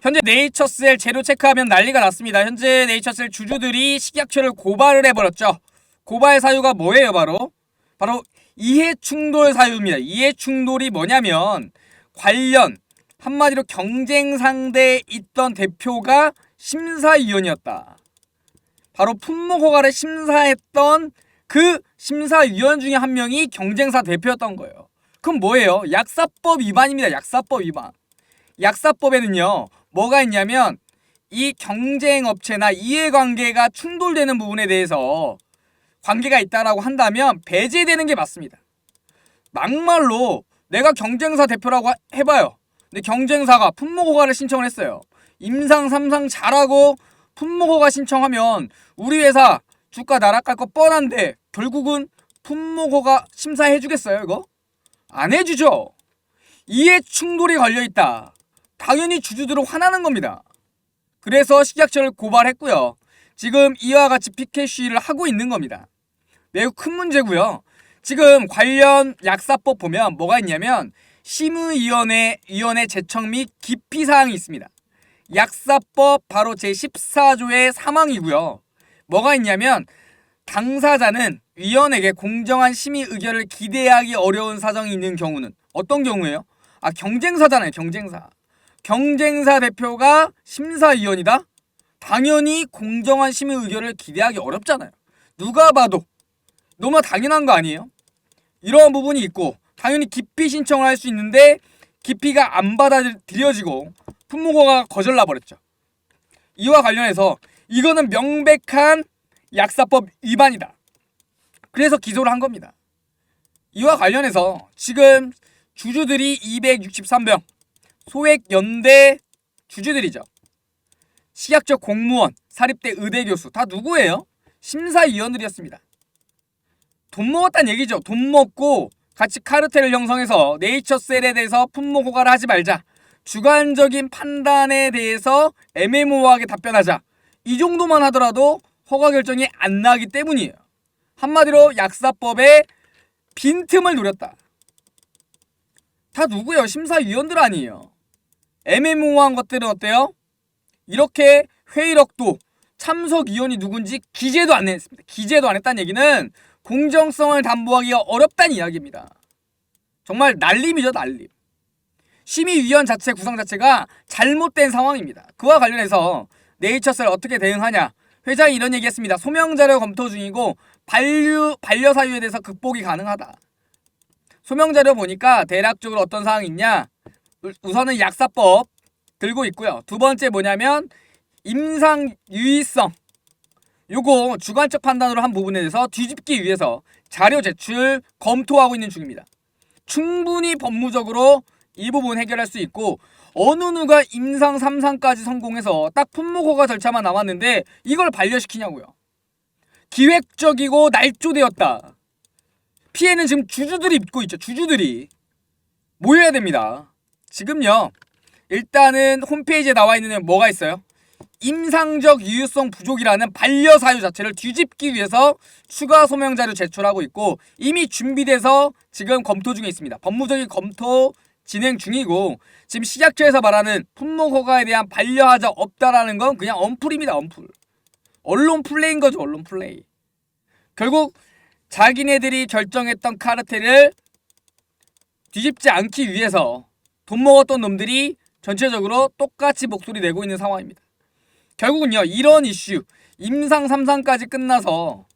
현재 네이처셀 재료 체크하면 난리가 났습니다. 현재 네이처셀 주주들이 식약처를 고발을 해버렸죠. 고발 사유가 뭐예요, 바로? 바로 이해 충돌 사유입니다. 이해 충돌이 뭐냐면 관련 한마디로 경쟁 상대에 있던 대표가 심사위원이었다. 바로 품목 허가를 심사했던 그 심사위원 중에 한 명이 경쟁사 대표였던 거예요. 그럼 뭐예요? 약사법 위반입니다. 약사법 위반. 약사법에는요, 뭐가 있냐면 이 경쟁 업체나 이해관계가 충돌되는 부분에 대해서 관계가 있다라고 한다면 배제되는 게 맞습니다. 막말로 내가 경쟁사 대표라고 하- 해봐요. 근데 경쟁사가 품목허가를 신청을 했어요. 임상 삼상 잘하고 품목허가 신청하면 우리 회사 주가 나락갈 거 뻔한데 결국은 품목허가 심사해주겠어요 이거? 안 해주죠. 이해 충돌이 걸려 있다. 당연히 주주들은 화나는 겁니다. 그래서 식약처를 고발했고요. 지금 이와 같이 피켓 시위를 하고 있는 겁니다. 매우 큰 문제고요. 지금 관련 약사법 보면 뭐가 있냐면 심의위원회 위원회 제청 및 기피 사항이 있습니다. 약사법 바로 제 14조의 3항이고요. 뭐가 있냐면 당사자는 위원에게 공정한 심의 의결을 기대하기 어려운 사정이 있는 경우는 어떤 경우예요? 아 경쟁사잖아요, 경쟁사. 경쟁사 대표가 심사위원이다? 당연히 공정한 심의 의결을 기대하기 어렵잖아요. 누가 봐도 너무 당연한 거 아니에요? 이러한 부분이 있고 당연히 기피 신청을 할 수 있는데 기피가 안 받아들여지고 품목허가 거절나 버렸죠. 이와 관련해서 이거는 명백한 약사법 위반이다. 그래서 기소를 한 겁니다. 이와 관련해서 지금 주주들이 263명 소액 연대 주주들이죠. 식약처 공무원, 사립대 의대 교수 다 누구예요? 심사위원들이었습니다. 돈 먹었단 얘기죠. 돈 먹고 같이 카르텔을 형성해서 네이처셀에 대해서 품목 호가를 하지 말자. 주관적인 판단에 대해서 애매모호하게 답변하자. 이 정도만 하더라도 허가 결정이 안 나기 때문이에요. 한마디로 약사법에 빈틈을 노렸다. 다 누구예요? 심사위원들 아니에요. 애매모호한 것들은 어때요? 이렇게 회의록도 참석 위원이 누군지 기재도 안 했습니다. 기재도 안 했다는 얘기는 공정성을 담보하기가 어렵다는 이야기입니다. 정말 날림이죠, 날림. 심의위원 자체 구성 자체가 잘못된 상황입니다. 그와 관련해서 네이처셀 어떻게 대응하냐? 회장이 이런 얘기했습니다. 소명 자료 검토 중이고 반류 반려 사유에 대해서 극복이 가능하다. 소명 자료 보니까 대략적으로 어떤 사항이 있냐? 우- 우선은 약사법 들고 있고요. 두 번째 뭐냐면 임상 유의성 요거 주관적 판단으로 한 부분에 대해서 뒤집기 위해서 자료 제출 검토하고 있는 중입니다. 충분히 법무적으로 이 부분 해결할 수 있고 어느 누가 임상 3상까지 성공해서 딱 품목허가 절차만 남았는데 이걸 반려시키냐고요. 기획적이고 날조되었다. 피해는 지금 주주들이 입고 있죠. 주주들이 모여야 됩니다. 지금요. 일단은 홈페이지에 나와 있는 뭐가 있어요? 임상적 유효성 부족이라는 반려 사유 자체를 뒤집기 위해서 추가 소명 자료 제출하고 있고 이미 준비돼서 지금 검토 중에 있습니다. 법무적인 검토 진행 중이고 지금 식약처에서 말하는 품목 허가에 대한 반려하자 없다라는 건 그냥 언플입니다. 언플. 언론 플레이인 거죠. 언론 플레이. 결국 자기네들이 결정했던 카르텔을 뒤집지 않기 위해서 돈 먹었던 놈들이 전체적으로 똑같이 목소리 내고 있는 상황입니다. 결국은요 이런 이슈 임상 3상까지 끝나서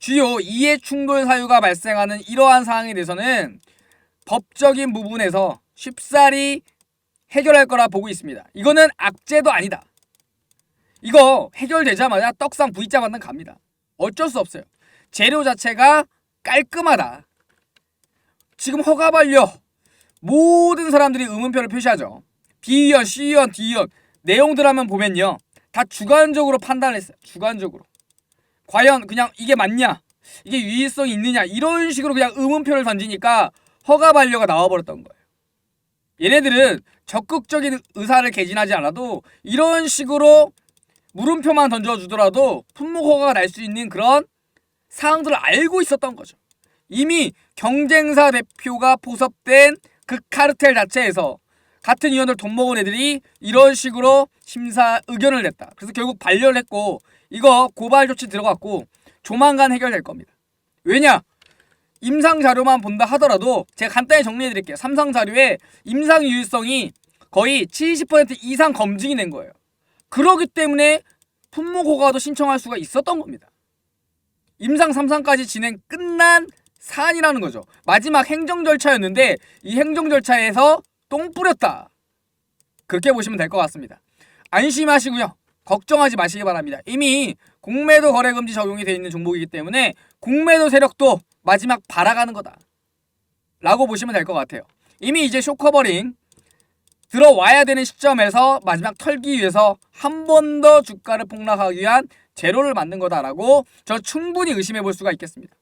주요 이해 충돌 사유가 발생하는 이러한 사항에 대해서는 법적인 부분에서 쉽사리 해결할 거라 보고 있습니다. 이거는 악재도 아니다. 이거 해결되자마자 떡상 V자 만든 갑니다. 어쩔 수 없어요. 재료 자체가 깔끔하다. 지금 허가 반려 모든 사람들이 의문표를 표시하죠. B위원, C위원, D위원 내용들 한번 보면요. 다 주관적으로 판단을 했어요. 주관적으로. 과연 그냥 이게 맞냐? 이게 유의성이 있느냐? 이런 식으로 그냥 의문표를 던지니까 허가 반려가 나와버렸던 거예요. 얘네들은 적극적인 의사를 개진하지 않아도 이런 식으로 물음표만 던져주더라도 품목 허가가 날 수 있는 그런 사항들을 알고 있었던 거죠. 이미 경쟁사 대표가 포섭된 그 카르텔 자체에서 같은 위원들 돈 먹은 애들이 이런 식으로 심사 의견을 냈다. 그래서 결국 반려를 했고 이거 고발 조치 들어갔고 조만간 해결될 겁니다. 왜냐? 임상 자료만 본다 하더라도 제가 간단히 정리해 드릴게요. 삼성 자료에 임상 유일성이 거의 70% 이상 검증이 된 거예요. 그러기 때문에 품목 허가도 신청할 수가 있었던 겁니다. 임상 3상까지 진행 끝난 사안이라는 거죠. 마지막 행정 절차였는데 이 행정 절차에서 똥 뿌렸다. 그렇게 보시면 될 것 같습니다. 안심하시고요. 걱정하지 마시기 바랍니다. 이미 공매도 거래 금지 적용이 되어 있는 종목이기 때문에 공매도 세력도 마지막 발아가는 거다. 라고 보시면 될 것 같아요. 이미 이제 쇼커버링 들어와야 되는 시점에서 마지막 털기 위해서 한 번 더 주가를 폭락하기 위한 재료를 만든 거다라고 저 충분히 의심해 볼 수가 있겠습니다.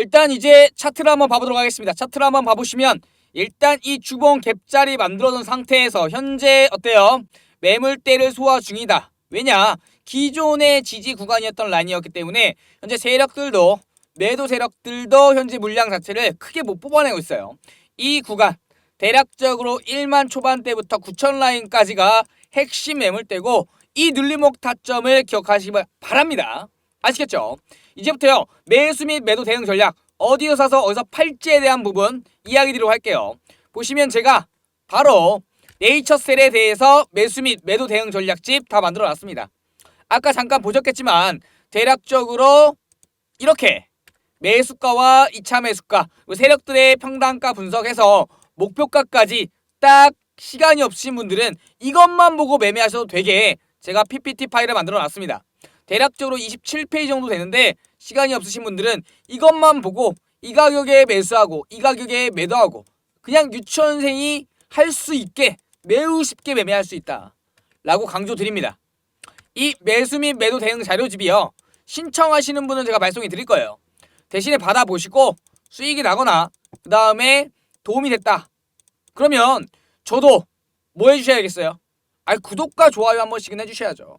일단 이제 차트를 한번 봐보도록 하겠습니다. 차트를 한번 봐보시면 일단 이 주봉 갭자리 만들어둔 상태에서 현재 어때요? 매물대를 소화 중이다. 왜냐? 기존의 지지 구간이었던 라인이었기 때문에 현재 세력들도 매도 세력들도 현재 물량 자체를 크게 못 뽑아내고 있어요. 이 구간 대략적으로 1만 초반대부터 9천 라인까지가 핵심 매물대고 이 눌림목 타점을 기억하시기 바랍니다. 아시겠죠? 이제부터요 매수 및 매도 대응 전략 어디서 사서 어디서 팔지에 대한 부분 이야기 드리도록 할게요. 보시면 제가 바로 네이처셀에 대해서 매수 및 매도 대응 전략집 다 만들어 놨습니다. 아까 잠깐 보셨겠지만 대략적으로 이렇게 매수가와 2차 매수가 그리고 세력들의 평단가 분석해서 목표가까지 딱 시간이 없으신 분들은 이것만 보고 매매하셔도 되게 제가 PPT 파일을 만들어 놨습니다. 대략적으로 27페이지 정도 되는데 시간이 없으신 분들은 이것만 보고 이 가격에 매수하고 이 가격에 매도하고 그냥 유치원생이 할 수 있게 매우 쉽게 매매할 수 있다. 라고 강조드립니다. 이 매수 및 매도 대응 자료집이요. 신청하시는 분은 제가 발송해 드릴 거예요. 대신에 받아보시고 수익이 나거나 그 다음에 도움이 됐다. 그러면 저도 뭐 해주셔야겠어요? 아 구독과 좋아요 한 번씩은 해주셔야죠.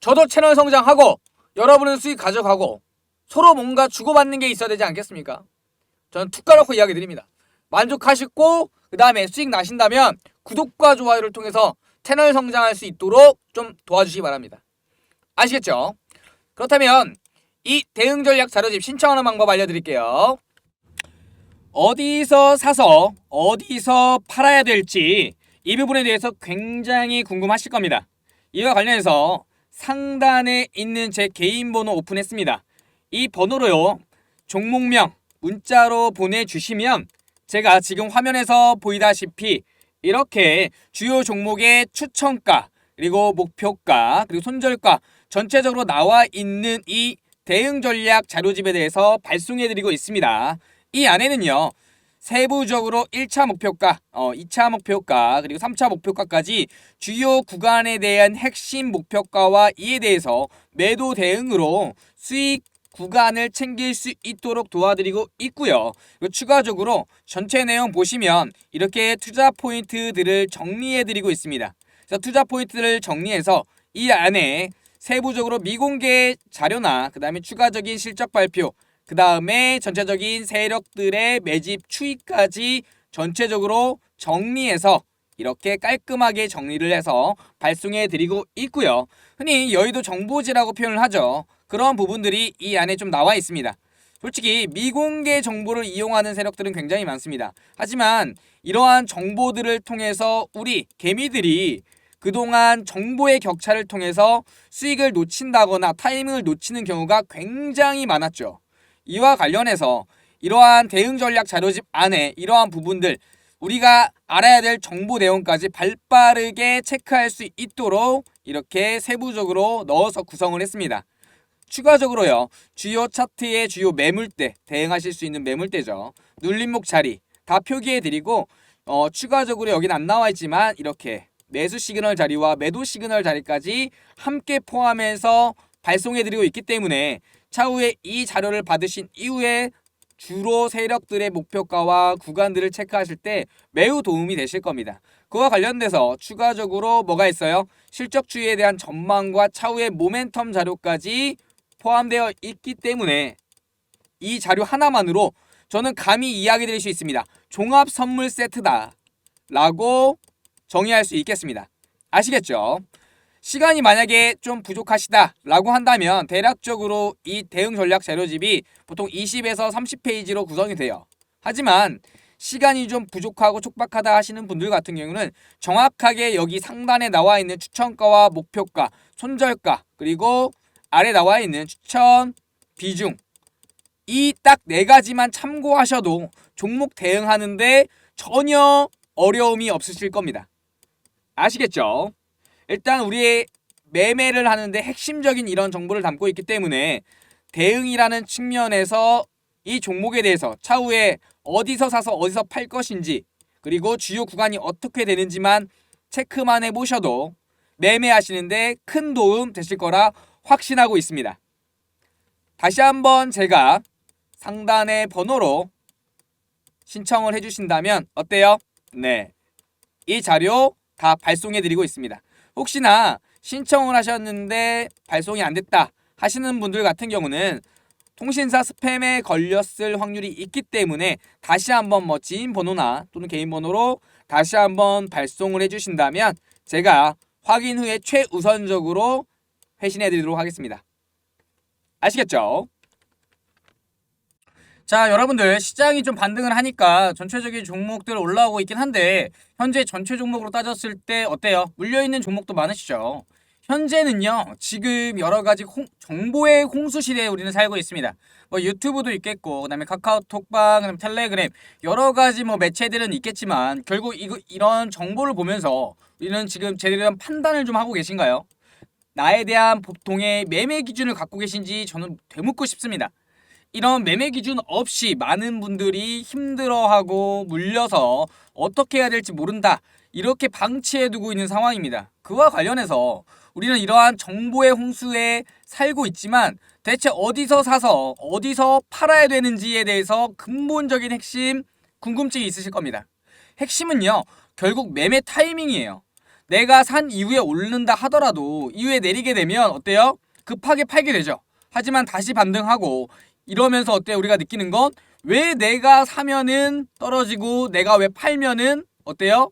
저도 채널 성장하고 여러분은 수익 가져가고 서로 뭔가 주고받는 게 있어야 되지 않겠습니까? 저는 툭 까놓고 이야기 드립니다. 만족하시고 그 다음에 수익 나신다면 구독과 좋아요를 통해서 채널 성장할 수 있도록 좀 도와주시기 바랍니다. 아시겠죠? 그렇다면 이 대응 전략 자료집 신청하는 방법 알려드릴게요. 어디서 사서 어디서 팔아야 될지 이 부분에 대해서 굉장히 궁금하실 겁니다. 이와 관련해서 상단에 있는 제 개인 번호 오픈했습니다. 이 번호로요. 종목명 문자로 보내주시면 제가 지금 화면에서 보이다시피 이렇게 주요 종목의 추천가 그리고 목표가 그리고 손절가 전체적으로 나와 있는 이 대응 전략 자료집에 대해서 발송해 드리고 있습니다. 이 안에는요. 세부적으로 1차 목표가, 어, 2차 목표가, 그리고 3차 목표가까지 주요 구간에 대한 핵심 목표가와 이에 대해서 매도 대응으로 수익 구간을 챙길 수 있도록 도와드리고 있고요. 추가적으로 전체 내용 보시면 이렇게 투자 포인트들을 정리해 드리고 있습니다. 투자 포인트를 정리해서 이 안에 세부적으로 미공개 자료나 그 다음에 추가적인 실적 발표 그 다음에 전체적인 세력들의 매집 추이까지 전체적으로 정리해서 이렇게 깔끔하게 정리를 해서 발송해 드리고 있고요. 흔히 여의도 정보지라고 표현을 하죠. 그런 부분들이 이 안에 좀 나와 있습니다. 솔직히 미공개 정보를 이용하는 세력들은 굉장히 많습니다. 하지만 이러한 정보들을 통해서 우리 개미들이 그동안 정보의 격차를 통해서 수익을 놓친다거나 타이밍을 놓치는 경우가 굉장히 많았죠. 이와 관련해서 이러한 대응 전략 자료집 안에 이러한 부분들 우리가 알아야 될 정보 내용까지 발빠르게 체크할 수 있도록 이렇게 세부적으로 넣어서 구성을 했습니다. 추가적으로요. 주요 차트의 주요 매물대 대응하실 수 있는 매물대죠. 눌림목 자리 다 표기해 드리고 어, 추가적으로 여기는 안 나와 있지만 이렇게 매수 시그널 자리와 매도 시그널 자리까지 함께 포함해서 발송해 드리고 있기 때문에 차후에 이 자료를 받으신 이후에 주로 세력들의 목표가와 구간들을 체크하실 때 매우 도움이 되실 겁니다. 그와 관련돼서 추가적으로 뭐가 있어요? 실적주의에 대한 전망과 차후의 모멘텀 자료까지 포함되어 있기 때문에 이 자료 하나만으로 저는 감히 이야기 드릴 수 있습니다. 종합 선물 세트다. 라고 정의할 수 있겠습니다. 아시겠죠? 시간이 만약에 좀 부족하시다 라고 한다면 대략적으로 이 대응 전략 재료집이 보통 20에서 30페이지로 구성이 돼요. 하지만 시간이 좀 부족하고 촉박하다 하시는 분들 같은 경우는 정확하게 여기 상단에 나와 있는 추천가와 목표가, 손절가, 그리고 아래 나와 있는 추천 비중 이 딱 네 가지만 참고하셔도 종목 대응하는데 전혀 어려움이 없으실 겁니다. 아시겠죠? 일단 우리의 매매를 하는데 핵심적인 이런 정보를 담고 있기 때문에 대응이라는 측면에서 이 종목에 대해서 차후에 어디서 사서 어디서 팔 것인지 그리고 주요 구간이 어떻게 되는지만 체크만 해보셔도 매매하시는데 큰 도움 되실 거라 확신하고 있습니다. 다시 한번 제가 상단의 번호로 신청을 해주신다면 어때요? 네. 이 자료 다 발송해드리고 있습니다. 혹시나 신청을 하셨는데 발송이 안 됐다 하시는 분들 같은 경우는 통신사 스팸에 걸렸을 확률이 있기 때문에 다시 한번 뭐 지인 번호나 또는 개인 번호로 다시 한번 발송을 해주신다면 제가 확인 후에 최우선적으로 회신해 드리도록 하겠습니다. 아시겠죠? 자, 여러분들 시장이 좀 반등을 하니까 전체적인 종목들 올라오고 있긴 한데 현재 전체 종목으로 따졌을 때 어때요? 물려 있는 종목도 많으시죠? 현재는요, 지금 여러 가지 홍- 정보의 홍수 시대에 우리는 살고 있습니다. 뭐 유튜브도 있겠고, 그 다음에 카카오톡방, 그다음에 텔레그램 여러 가지 뭐 매체들은 있겠지만 결국 이거 이런 정보를 보면서 우리는 지금 제대로 된 판단을 좀 하고 계신가요? 나에 대한 보통의 매매 기준을 갖고 계신지 저는 되묻고 싶습니다. 이런 매매 기준 없이 많은 분들이 힘들어하고 물려서 어떻게 해야 될지 모른다. 이렇게 방치해 두고 있는 상황입니다. 그와 관련해서 우리는 이러한 정보의 홍수에 살고 있지만 대체 어디서 사서 어디서 팔아야 되는지에 대해서 근본적인 핵심 궁금증이 있으실 겁니다. 핵심은요. 결국 매매 타이밍이에요. 내가 산 이후에 오른다 하더라도 이후에 내리게 되면 어때요? 급하게 팔게 되죠. 하지만 다시 반등하고 이러면서 어때요? 우리가 느끼는 건 왜 내가 사면은 떨어지고 내가 왜 팔면은 어때요?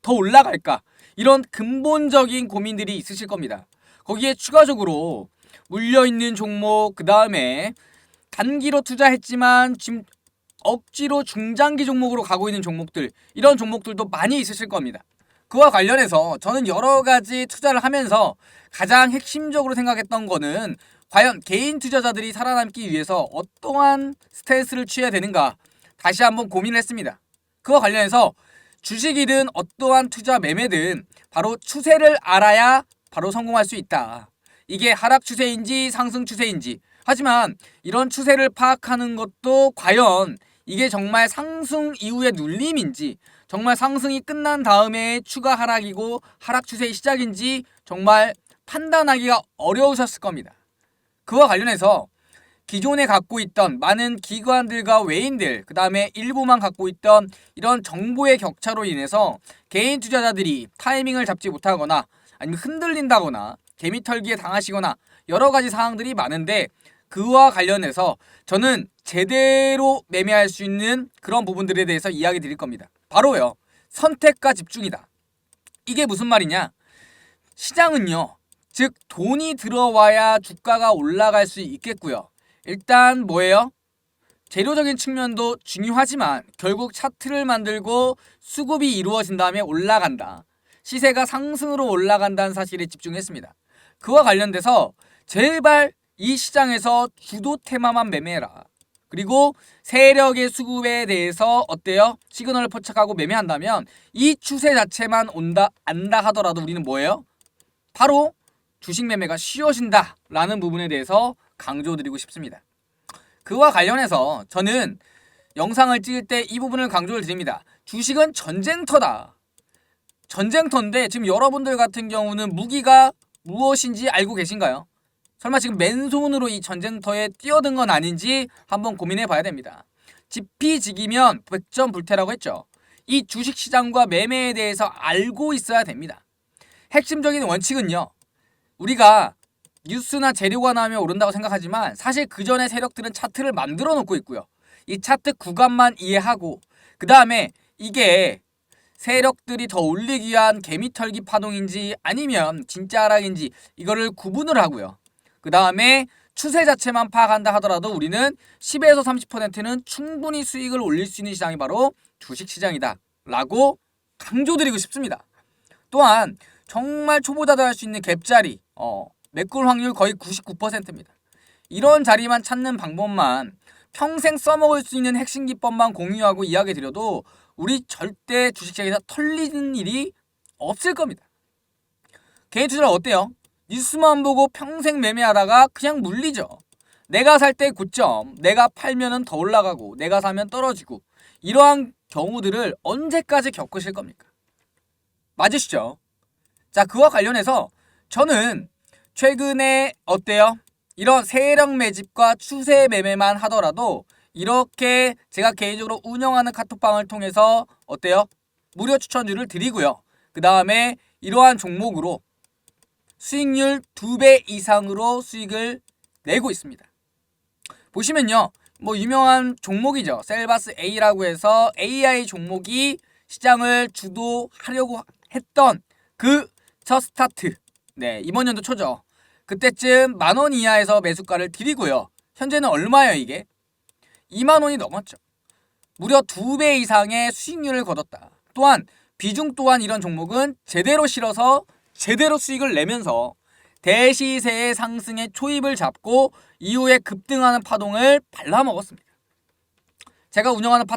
더 올라갈까? 이런 근본적인 고민들이 있으실 겁니다. 거기에 추가적으로 물려있는 종목, 그 다음에 단기로 투자했지만 지금 억지로 중장기 종목으로 가고 있는 종목들, 이런 종목들도 많이 있으실 겁니다. 그와 관련해서 저는 여러 가지 투자를 하면서 가장 핵심적으로 생각했던 거는 과연 개인 투자자들이 살아남기 위해서 어떠한 스탠스를 취해야 되는가 다시 한번 고민을 했습니다. 그와 관련해서 주식이든 어떠한 투자 매매든 바로 추세를 알아야 바로 성공할 수 있다. 이게 하락 추세인지 상승 추세인지. 하지만 이런 추세를 파악하는 것도 과연 이게 정말 상승 이후의 눌림인지 정말 상승이 끝난 다음에 추가 하락이고 하락 추세의 시작인지 정말 판단하기가 어려우셨을 겁니다. 그와 관련해서 기존에 갖고 있던 많은 기관들과 외인들, 그 다음에 일부만 갖고 있던 이런 정보의 격차로 인해서 개인 투자자들이 타이밍을 잡지 못하거나 아니면 흔들린다거나 개미털기에 당하시거나 여러 가지 사항들이 많은데 그와 관련해서 저는 제대로 매매할 수 있는 그런 부분들에 대해서 이야기 드릴 겁니다. 바로요. 선택과 집중이다. 이게 무슨 말이냐? 시장은요. 즉 돈이 들어와야 주가가 올라갈 수 있겠고요. 일단 뭐예요? 재료적인 측면도 중요하지만 결국 차트를 만들고 수급이 이루어진 다음에 올라간다. 시세가 상승으로 올라간다는 사실에 집중했습니다. 그와 관련돼서 제발 이 시장에서 주도 테마만 매매해라. 그리고 세력의 수급에 대해서 어때요? 시그널을 포착하고 매매한다면 이 추세 자체만 온다 안다 하더라도 우리는 뭐예요? 바로 주식 매매가 쉬워진다라는 부분에 대해서 강조드리고 싶습니다. 그와 관련해서 저는 영상을 찍을 때 이 부분을 강조를 드립니다. 주식은 전쟁터다. 전쟁터인데 지금 여러분들 같은 경우는 무기가 무엇인지 알고 계신가요? 설마 지금 맨손으로 이 전쟁터에 뛰어든 건 아닌지 한번 고민해 봐야 됩니다. 지피지기면 백전불태라고 했죠. 이 주식 시장과 매매에 대해서 알고 있어야 됩니다. 핵심적인 원칙은요. 우리가 뉴스나 재료가 나오면 오른다고 생각하지만 사실 그 전에 세력들은 차트를 만들어 놓고 있고요. 이 차트 구간만 이해하고 그 다음에 이게 세력들이 더 올리기 위한 개미털기 파동인지 아니면 진짜 하락인지 이거를 구분을 하고요. 그 다음에 추세 자체만 파악한다 하더라도 우리는 10에서 30%는 충분히 수익을 올릴 수 있는 시장이 바로 주식시장이다 라고 강조드리고 싶습니다. 또한 정말 초보자도 할 수 있는 갭자리 어, 매꿀 확률 거의 99%입니다. 이런 자리만 찾는 방법만 평생 써먹을 수 있는 핵심 기법만 공유하고 이야기 드려도 우리 절대 주식시장에서 털리는 일이 없을 겁니다. 개인 투자를 어때요? 뉴스만 보고 평생 매매하다가 그냥 물리죠. 내가 살 때 고점, 내가 팔면은 더 올라가고, 내가 사면 떨어지고, 이러한 경우들을 언제까지 겪으실 겁니까? 맞으시죠? 자, 그와 관련해서 저는 최근에 어때요? 이런 세력 매집과 추세 매매만 하더라도 이렇게 제가 개인적으로 운영하는 카톡방을 통해서 어때요? 무료 추천주를 드리고요. 그 다음에 이러한 종목으로 수익률 2배 이상으로 수익을 내고 있습니다. 보시면요. 뭐 유명한 종목이죠. 셀바스 A라고 해서 AI 종목이 시장을 주도하려고 했던 그 첫 스타트. 네, 이번 연도 초죠. 그때쯤 만 원 이하에서 매수가를 드리고요. 현재는 얼마예요, 이게? 2만 원이 넘었죠. 무려 2배 이상의 수익률을 거뒀다. 또한 비중 또한 이런 종목은 제대로 실어서 제대로 수익을 내면서 대시세의 상승의 초입을 잡고 이후에 급등하는 파동을 발라먹었습니다. 제가 운영하는 파,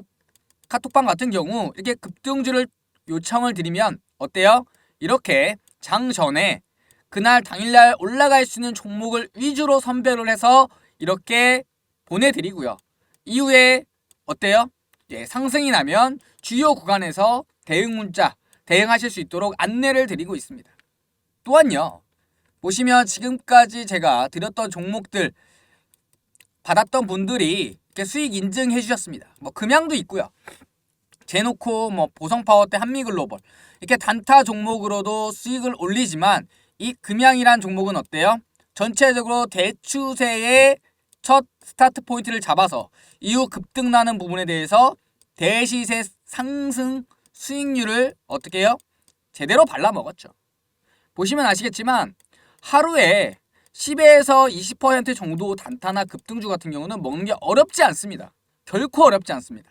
카톡방 같은 경우 이렇게 급등주를 요청을 드리면 어때요? 이렇게 장 전에 그날 당일날 올라갈 수 있는 종목을 위주로 선별을 해서 이렇게 보내드리고요. 이후에 어때요? 예, 상승이 나면 주요 구간에서 대응 문자 대응하실 수 있도록 안내를 드리고 있습니다. 또한요. 보시면 지금까지 제가 드렸던 종목들 받았던 분들이 이렇게 수익 인증해 주셨습니다. 뭐 금양도 있고요. 제노코, 뭐 보성파워 때 한미글로벌 이렇게 단타 종목으로도 수익을 올리지만 이 금양이란 종목은 어때요? 전체적으로 대추세의 첫 스타트 포인트를 잡아서 이후 급등나는 부분에 대해서 대시세 상승 수익률을 어떻게 해요? 제대로 발라먹었죠. 보시면 아시겠지만 하루에 10에서 20% 정도 단타나 급등주 같은 경우는 먹는 게 어렵지 않습니다. 결코 어렵지 않습니다.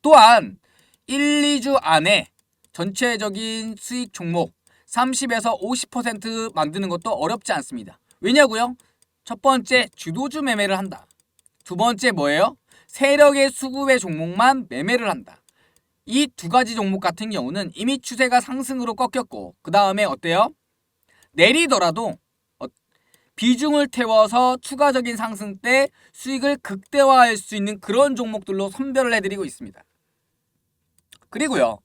또한 1, 2주 안에 전체적인 수익 종목 30에서 50% 만드는 것도 어렵지 않습니다. 왜냐고요? 첫 번째 주도주 매매를 한다. 두 번째 뭐예요? 세력의 수급의 종목만 매매를 한다. 이 두 가지 종목 같은 경우는 이미 추세가 상승으로 꺾였고 그 다음에 어때요? 내리더라도 어, 비중을 태워서 추가적인 상승 때 수익을 극대화할 수 있는 그런 종목들로 선별을 해드리고 있습니다. 그리고요.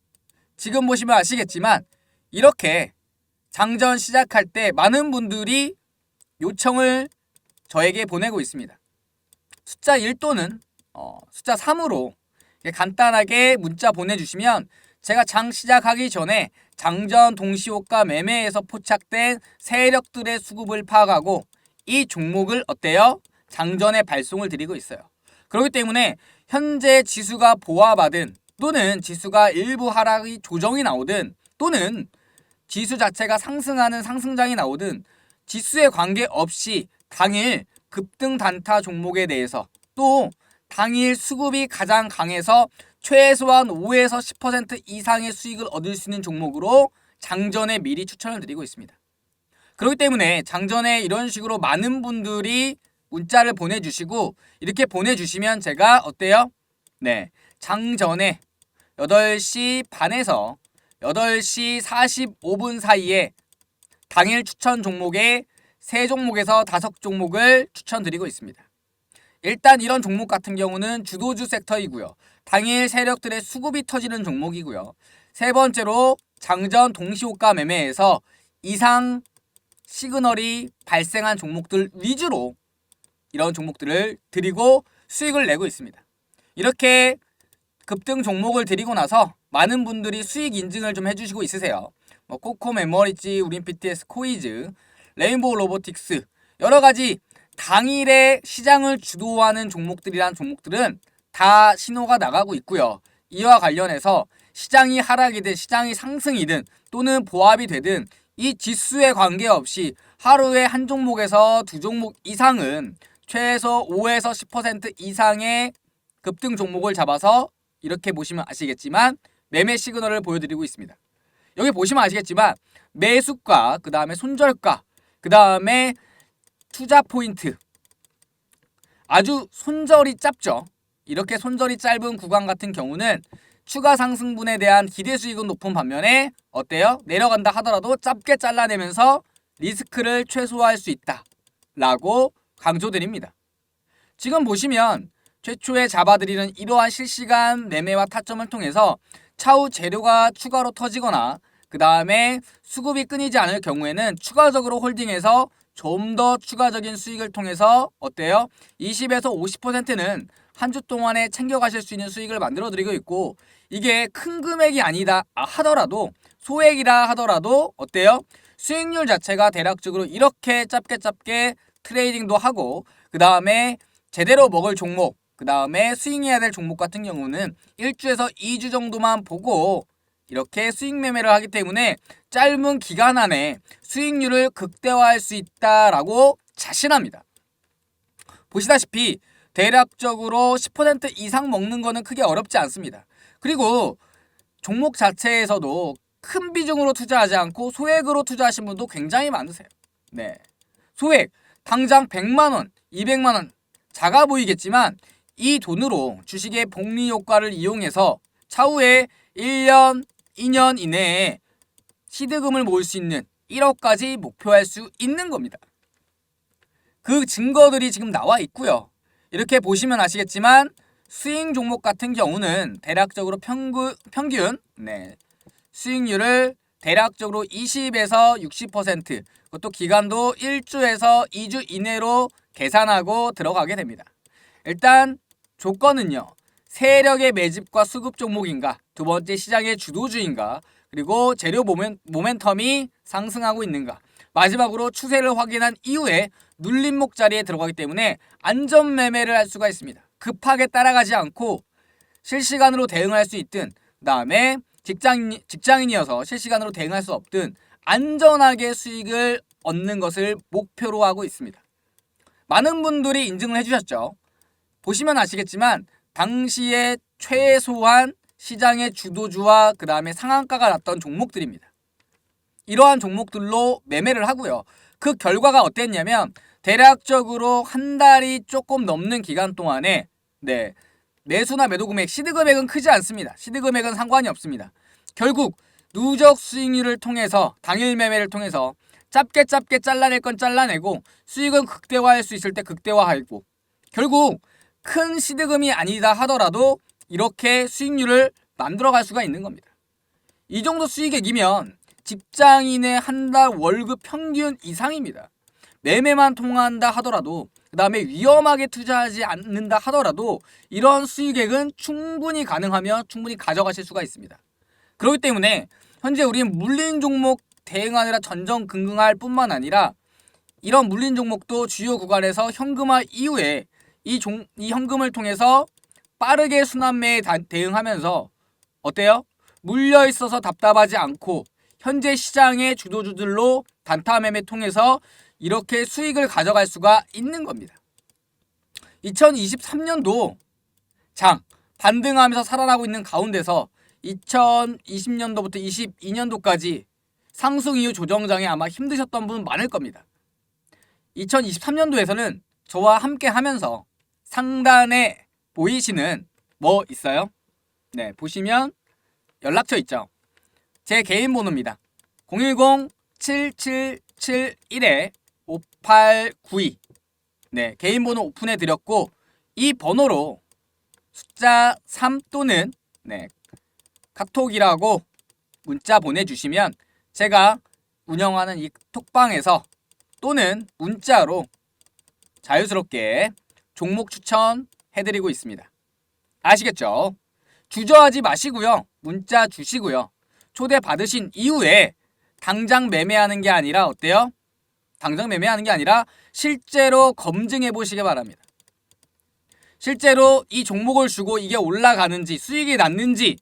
지금 보시면 아시겠지만 이렇게 장전 시작할 때 많은 분들이 요청을 저에게 보내고 있습니다. 숫자 1 또는 어, 숫자 3으로 간단하게 문자 보내주시면 제가 장 시작하기 전에 장전 동시호가 매매에서 포착된 세력들의 수급을 파악하고 이 종목을 어때요? 장전에 발송을 드리고 있어요. 그렇기 때문에 현재 지수가 보완받은 또는 지수가 일부 하락이 조정이 나오든 또는 지수 자체가 상승하는 상승장이 나오든 지수에 관계없이 당일 급등 단타 종목에 대해서 또 당일 수급이 가장 강해서 최소한 5에서 10% 이상의 수익을 얻을 수 있는 종목으로 장전에 미리 추천을 드리고 있습니다. 그렇기 때문에 장전에 이런 식으로 많은 분들이 문자를 보내주시고 이렇게 보내주시면 제가 어때요? 네, 장전에 8시 반에서 8시 45분 사이에 당일 추천 종목에 세 종목에서 다섯 종목을 추천드리고 있습니다. 일단 이런 종목 같은 경우는 주도주 섹터이고요. 당일 세력들의 수급이 터지는 종목이고요. 세 번째로 장전 동시호가 매매에서 이상 시그널이 발생한 종목들 위주로 이런 종목들을 드리고 수익을 내고 있습니다. 이렇게 급등 종목을 드리고 나서 많은 분들이 수익 인증을 좀 해주시고 있으세요. 뭐 코코 메모리지, 우린 BTS, 코이즈, 레인보우 로보틱스 여러 가지 당일에 시장을 주도하는 종목들이란 종목들은 다 신호가 나가고 있고요. 이와 관련해서 시장이 하락이든 시장이 상승이든 또는 보합이 되든 이 지수에 관계없이 하루에 한 종목에서 두 종목 이상은 최소 5에서 10% 이상의 급등 종목을 잡아서 이렇게 보시면 아시겠지만 매매 시그널을 보여드리고 있습니다. 여기 보시면 아시겠지만 매수가, 그 다음에 손절가, 그 다음에 투자 포인트 아주 손절이 짧죠. 이렇게 손절이 짧은 구간 같은 경우는 추가 상승분에 대한 기대 수익은 높은 반면에 어때요? 내려간다 하더라도 짧게 잘라내면서 리스크를 최소화할 수 있다. 라고 강조드립니다. 지금 보시면 최초에 잡아드리는 이러한 실시간 매매와 타점을 통해서 차후 재료가 추가로 터지거나 그 다음에 수급이 끊이지 않을 경우에는 추가적으로 홀딩해서 좀 더 추가적인 수익을 통해서 어때요? 20에서 50%는 한 주 동안에 챙겨가실 수 있는 수익을 만들어 드리고 있고 이게 큰 금액이 아니다 하더라도 소액이라 하더라도 어때요? 수익률 자체가 대략적으로 이렇게 짧게 짧게 트레이딩도 하고 그 다음에 제대로 먹을 종목 그 다음에 스윙해야 될 종목 같은 경우는 1주에서 2주 정도만 보고 이렇게 수익 매매를 하기 때문에 짧은 기간 안에 수익률을 극대화할 수 있다라고 자신합니다. 보시다시피 대략적으로 10% 이상 먹는 거는 크게 어렵지 않습니다. 그리고 종목 자체에서도 큰 비중으로 투자하지 않고 소액으로 투자하신 분도 굉장히 많으세요. 네. 소액 당장 100만 원, 200만 원 작아 보이겠지만 이 돈으로 주식의 복리 효과를 이용해서 차후에 1년, 2년 이내에 시드금을 모을 수 있는 1억까지 목표할 수 있는 겁니다. 그 증거들이 지금 나와 있고요. 이렇게 보시면 아시겠지만 스윙 종목 같은 경우는 대략적으로 평균, 평균 네, 수익률을 대략적으로 20에서 60% 그것도 기간도 1주에서 2주 이내로 계산하고 들어가게 됩니다. 일단 조건은요. 세력의 매집과 수급 종목인가, 두 번째 시장의 주도주인가, 그리고 재료 모멘, 모멘텀이 상승하고 있는가, 마지막으로 추세를 확인한 이후에 눌림목 자리에 들어가기 때문에 안전 매매를 할 수가 있습니다. 급하게 따라가지 않고 실시간으로 대응할 수 있든, 그다음에 직장인, 직장인이어서 실시간으로 대응할 수 없든 안전하게 수익을 얻는 것을 목표로 하고 있습니다. 많은 분들이 인증을 해주셨죠. 보시면 아시겠지만 당시에 최소한 시장의 주도주와 그 다음에 상한가가 났던 종목들입니다. 이러한 종목들로 매매를 하고요. 그 결과가 어땠냐면 대략적으로 한 달이 조금 넘는 기간 동안에 네 매수나 매도 금액, 시드 금액은 크지 않습니다. 시드 금액은 상관이 없습니다. 결국 누적 수익률을 통해서 당일 매매를 통해서 짧게 짧게 잘라낼 건 잘라내고 수익은 극대화할 수 있을 때 극대화하고 결국 큰 시드금이 아니다 하더라도 이렇게 수익률을 만들어갈 수가 있는 겁니다. 이 정도 수익액이면 직장인의 한 달 월급 평균 이상입니다. 매매만 통한다 하더라도 그 다음에 위험하게 투자하지 않는다 하더라도 이런 수익액은 충분히 가능하며 충분히 가져가실 수가 있습니다. 그렇기 때문에 현재 우리는 물린 종목 대응하느라 전전긍긍할 뿐만 아니라 이런 물린 종목도 주요 구간에서 현금화 이후에 이, 종, 이 현금을 통해서 빠르게 순환매에 대응하면서 어때요? 물려 있어서 답답하지 않고 현재 시장의 주도주들로 단타 매매 통해서 이렇게 수익을 가져갈 수가 있는 겁니다. 2023년도 장 반등하면서 살아나고 있는 가운데서 2020년도부터 22년도까지 상승 이후 조정장에 아마 힘드셨던 분 많을 겁니다. 2023년도에서는 저와 함께 하면서 상단에 보이시는 뭐 있어요? 네, 보시면 연락처 있죠. 제 개인 번호입니다. 010-7771-5892 네, 개인 번호 오픈해 드렸고 이 번호로 숫자 3 또는 네, 카톡이라고 문자 보내주시면 제가 운영하는 이 톡방에서 또는 문자로 자유스럽게 종목 추천 해드리고 있습니다. 아시겠죠? 주저하지 마시고요. 문자 주시고요. 초대 받으신 이후에 당장 매매하는 게 아니라 어때요? 당장 매매하는 게 아니라 실제로 검증해 보시기 바랍니다. 실제로 이 종목을 주고 이게 올라가는지 수익이 났는지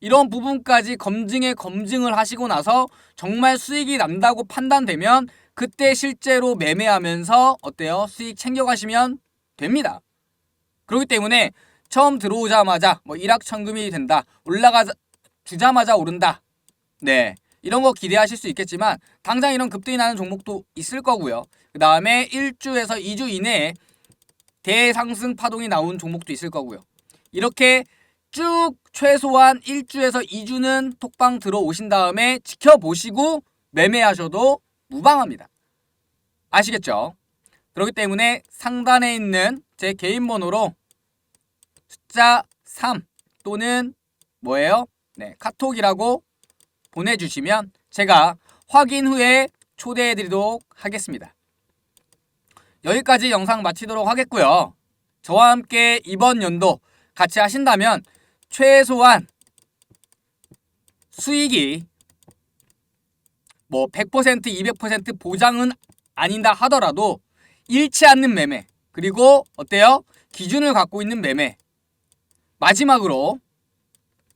이런 부분까지 검증에 검증을 하시고 나서 정말 수익이 난다고 판단되면 그때 실제로 매매하면서 어때요? 수익 챙겨가시면 됩니다. 그렇기 때문에 처음 들어오자마자 뭐 일확천금이 된다. 올라가 주자마자 오른다. 네. 이런 거 기대하실 수 있겠지만 당장 이런 급등이 나는 종목도 있을 거고요. 그 다음에 1주에서 2주 이내에 대상승 파동이 나온 종목도 있을 거고요. 이렇게 쭉 최소한 1주에서 2주는 톡방 들어오신 다음에 지켜보시고 매매하셔도 무방합니다. 아시겠죠? 그렇기 때문에 상단에 있는 제 개인 번호로 숫자 3 또는 뭐예요? 네, 카톡이라고 보내주시면 제가 확인 후에 초대해 드리도록 하겠습니다. 여기까지 영상 마치도록 하겠고요. 저와 함께 이번 연도 같이 하신다면 최소한 수익이 뭐 100% 200% 보장은 아닌다 하더라도 잃지 않는 매매 그리고 어때요? 기준을 갖고 있는 매매 마지막으로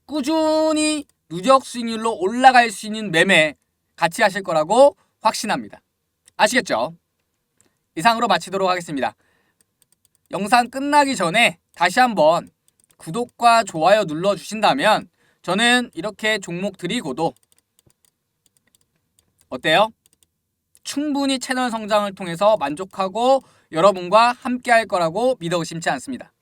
꾸준히 누적 수익률로 올라갈 수 있는 매매 같이 하실 거라고 확신합니다. 아시겠죠? 이상으로 마치도록 하겠습니다. 영상 끝나기 전에 다시 한번 구독과 좋아요 눌러 주신다면 저는 이렇게 종목 드리고도 어때요? 충분히 채널 성장을 통해서 만족하고 여러분과 함께 할 거라고 믿어 의심치 않습니다.